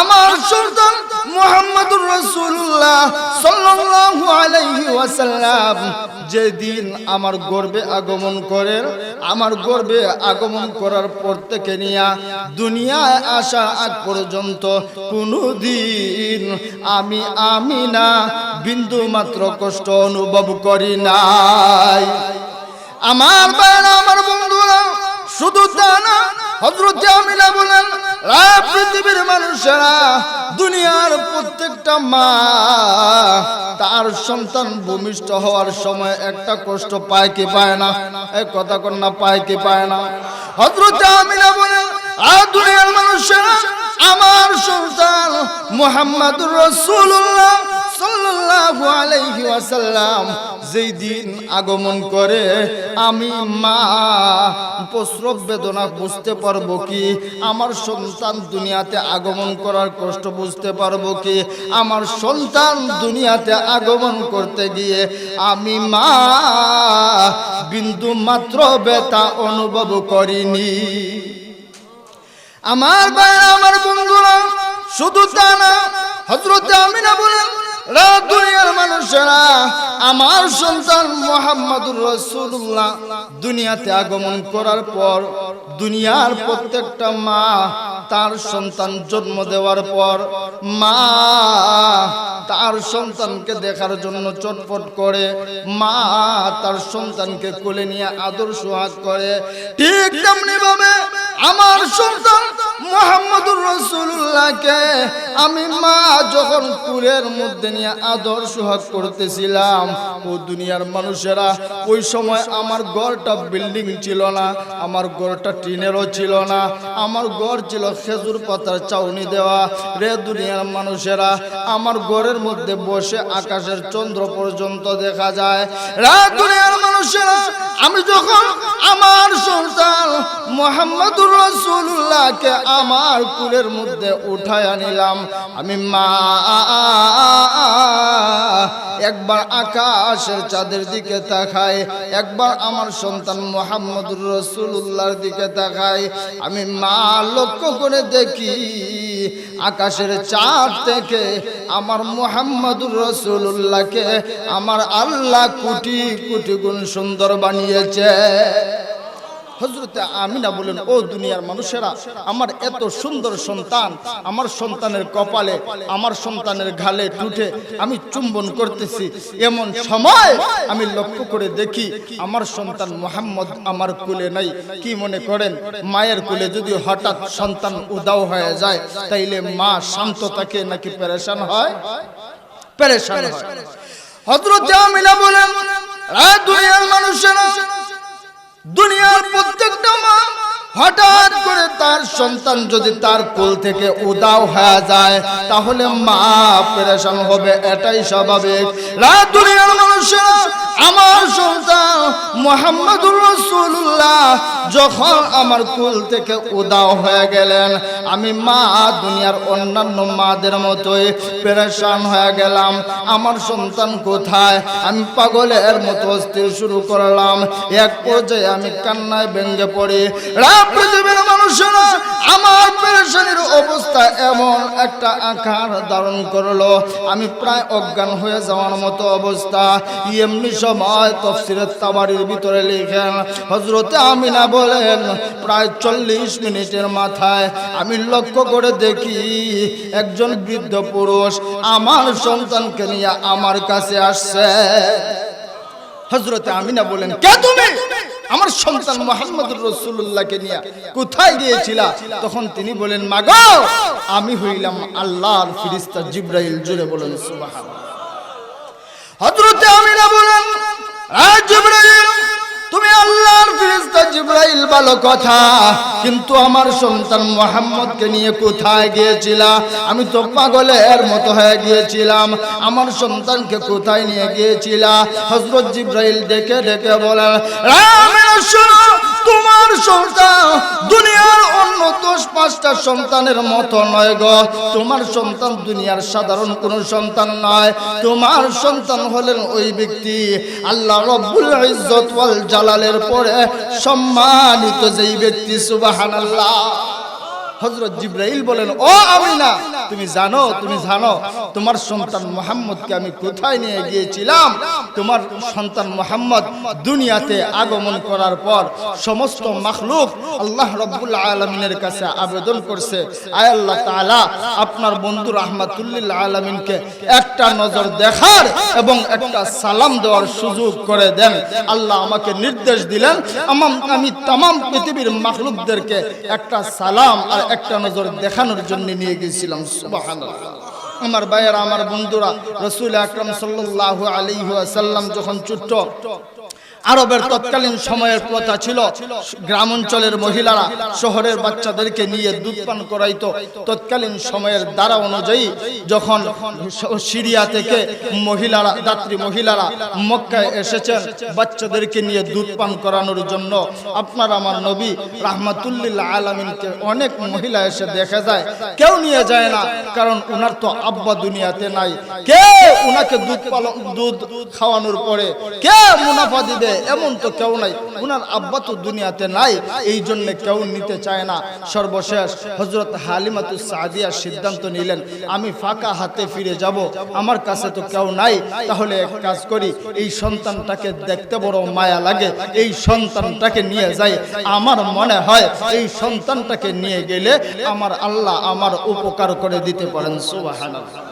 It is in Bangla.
আমার যেদিন আমার গর্বে আগমন করেন, আমার গর্বে আগমন করার পর থেকে নিয়া দুনিয়ায় আসা আগ পর্যন্ত কোনদিন আমি আমি না বিন্দু মাত্র কষ্ট অনুভব করি নাই। আমার আমার বন্ধুরা, শুধু তা না হজরত পৃথিবীর মানুষেরা, দুনিয়ার প্রত্যেকটা মা তার সন্তান হওয়ার সময় একটা কষ্ট পায় কি পায় না? কথা পায় কি পায় না? বলেন, আর দুনিয়ার আমার সন্তান মুহাম্মাদুর সাল্লাল্লাহু যেই দিন আগমন করে, আমি মা প্রসব বেদনা বুঝতে পারব কি? আমার সন্তান দুনিয়াতে আগমন করার কষ্ট বুঝতে পারব কি? আমার সন্তান দুনিয়াতে আগমন করতে গিয়ে আমি মা, বিন্দু মাত্র ব্যথা অনুভব করিনি। আমার ভাইরা আমার বন্ধুরা, শুধু তা না হজরত আমিনা বলেন রা দুনিয়ার মানুষেরা, আমার সন্তান মোহাম্মদুর রসুল্লাহ দুনিয়াতে আগমন করার পর, দুনিয়ার প্রত্যেকটা মা তার সন্তান জন্ম দেওয়ার পর, মা তার সন্তানকে দেখার জন্য চটপট করে, মা তার সন্তানকে কোলে নিয়ে আদর সোহাগ করে। ঠিক তেমনি ভাবে আমার সন্তান মোহাম্মদুর রসুল্লাহকে আমি মা যখন কুলের মধ্যে নিয়ে আদর সোহাগ করতেছিলাম, ও দুনিয়ার মানুষেরা, ওই সময় আমার ঘরটা বিল্ডিং ছিল না, আমার ঘরটা টিনেরও ছিল না, আমার ঘর ছিল খেজুর পাতার চাউনি দেওয়া। রে দুনিয়ার মানুষেরা, আমার ঘরের মধ্যে বসে আকাশের চন্দ্র পর্যন্ত দেখা যায়। রে দুনিয়ার মানুষেরা, আমি যখন আমার সন্তান মোহাম্মদুর রসুল্লাহকে আমার কুলের মধ্যে উঠায় আনিলাম আমি মা, একবার আকাশের চাঁদের দিকে তাকাই, একবার আমার সন্তান মোহাম্মদুর রসুল্লাহর দিকে তাকাই। আমি মা, লক্ষ্য করে দেখি, আকাশের চাঁদ থেকে আমার মোহাম্মদুর রসুল্লাহকে আমার আল্লাহ কোটি কোটি গুণ সুন্দর বানিয়েছে। হজরতে আমিনা বলেন, ও দুনিয়ার মানুষেরা, আমার এত সুন্দর সন্তান, আমার সন্তানের কপালে, আমার সন্তানের ঘালে টুটে আমি চুম্বন করতেছি। এমন সময় আমি লক্ষ্য করে দেখি, আমার সন্তান মোহাম্মদ আমার কুলে নাই। কি মনে করেন, মায়ের কুলে যদি হঠাৎ সন্তান উদাও হয়ে যায়, তাইলে মা শান্ত থাকে নাকি পেরেশান হয়? পেরেশান হয়। হজরত আমিনা বলেন "আয় দুনিয়ার মানুষেরা দুনিয়ার প্রত্যেকটা মা হঠাৎ করে তার সন্তান যদি তার কোল থেকে উদাও হয়ে যায়, তাহলে মা পেরেশান হবে, এটাই স্বাভাবিক। দুনিয়ার মানুষেরা, আমার সন্তান মোহাম্মদুর রসুল্লাহ যখন আমার কুল থেকে উদাও হয়ে গেলেন, আমি মা দুনিয়ার অন্যান্য মাদের মতোই পেরেশান হয়ে গেলাম। আমার সন্তান কোথায়? আমি পাগলের মতো অস্থির শুরু করলাম। এক পর্যায়ে আমি কান্নায় ভেঙে পড়ি। রা পৃথিবীর মানুষেরা আমার পেরেশানির অবস্থা এমন একটা আকার ধারণ করল। আমি প্রায় অজ্ঞান হয়ে যাওয়ার মতো অবস্থা। এমনি সময় তফসিরের তাবাড়ির ভিতরে লিখেন হজরতে আমিনা বলেন, প্রায় চল্লিশ মিনিটের মাথায় আমি লক্ষ্য করে দেখি একজন বৃদ্ধ পুরুষ আমার সন্তানকে নিয়ে আমার কাছে আসছে। হজরতে আমিনা বলেন, কে তুমি? আমার সন্তান মোহাম্মদ রসুল্লাহকে নিয়ে কোথায় গিয়েছিলা? তখন তিনি বলেন, মাগো, আমি হইলাম আল্লাহর ফিরিস্তা জিব্রাইল। জুড়ে বলেন সুবাহ হজরতে আমিনা বলেন "আয় জিব্রাইল তুমি আল্লাহর ফিরিস্তা জিব্রাইল ভালো কথা কিন্তু আমার সন্তান মোহাম্মদকে নিয়ে কোথায় গিয়েছিলা? আমি তো পাগলের মতো হয়ে গিয়েছিলাম। আমার সন্তানকে কোথায় নিয়ে গিয়েছিলা? হজরত জিব্রাইল দেখে দেখে বলেন "রামের শোনো, তোমার সন্তান দশ পাঁচটা সন্তানের মতো নয় গো। তোমার সন্তান দুনিয়ার সাধারণ কোনো সন্তান নয়। তোমার সন্তান হলেন ওই ব্যক্তি আল্লাহ রব্বুল ইজ্জত ওয়াল জালালের পরে সম্মানিত যেই ব্যক্তি, সুবহানাল্লাহ। হজরত জিব্রাইল বলেন, ও আমিনা, তুমি জানো তুমি জানো, তোমার সন্তান মোহাম্মদকে আমি কোথায় নিয়ে গিয়েছিলাম? তোমার সন্তান মোহাম্মদ দুনিয়াতে আগমন করার পর সমস্ত মাখলুক আল্লাহ রব্বুল আলমিনের কাছে আবেদন করছে। আয় আল্লাহ তাআলা, আপনার বন্ধু রাহমাতুল্লিল আলমিনকে একটা নজর দেখার এবং একটা সালাম দেওয়ার সুযোগ করে দেন। আল্লাহ আমাকে নির্দেশ দিলেন আমি তামাম পৃথিবীর মাখলুকদেরকে একটা সালাম আর একটা নজর দেখানোর জন্য নিয়ে গেছিলাম আমার ভাইয়েরা, আমার বন্ধুরা, রসুল আকরম সাল্লাহ আলী সাল্লাম যখন ছোট্ট আরবের তৎকালীন সময়ের প্রথা ছিল গ্রাম অঞ্চলের মহিলারা শহরের বাচ্চাদেরকে নিয়ে দুধ পান করাইতো। তৎকালীন সময়ের দ্বারা অনুযায়ী যখন সিরিয়া থেকে মহিলারা দাত্রী মহিলারা মক্কায় এসেছেন, বাচ্চাদেরকে নিয়ে দুধ পান করানোর জন্য, আপনার আমার নবী রাহমাতুল্লিল আলমিনকে অনেক মহিলা এসে দেখা যায়। কেউ নিয়ে যায় না, কারণ উনার তো আব্বা দুনিয়াতে নাই। কে উনাকে দুধ পালন দুধ খাওয়ানোর পরে কে মুনাফা দিবে? এমন তো কেউ নাই, উনার আব্বা তো দুনিয়াতে নাই, এই জন্য কেউ নিতে চায় না। সর্বশেষ হজরত হালিমাতুস সাদিয়া সিদ্ধান্ত নিলেন, আমি ফাঁকা হাতে ফিরে যাব, আমার কাছে তো কেউ নাই, তাহলে এক কাজ করি, এই সন্তানটাকে দেখতে বড় মায়া লাগে, এই সন্তানটাকে নিয়ে যাই। আমার মনে হয়, এই সন্তানটাকে নিয়ে গেলে আমার আল্লাহ আমার উপকার করে দিতে পারেন, সুবহানাল্লাহ।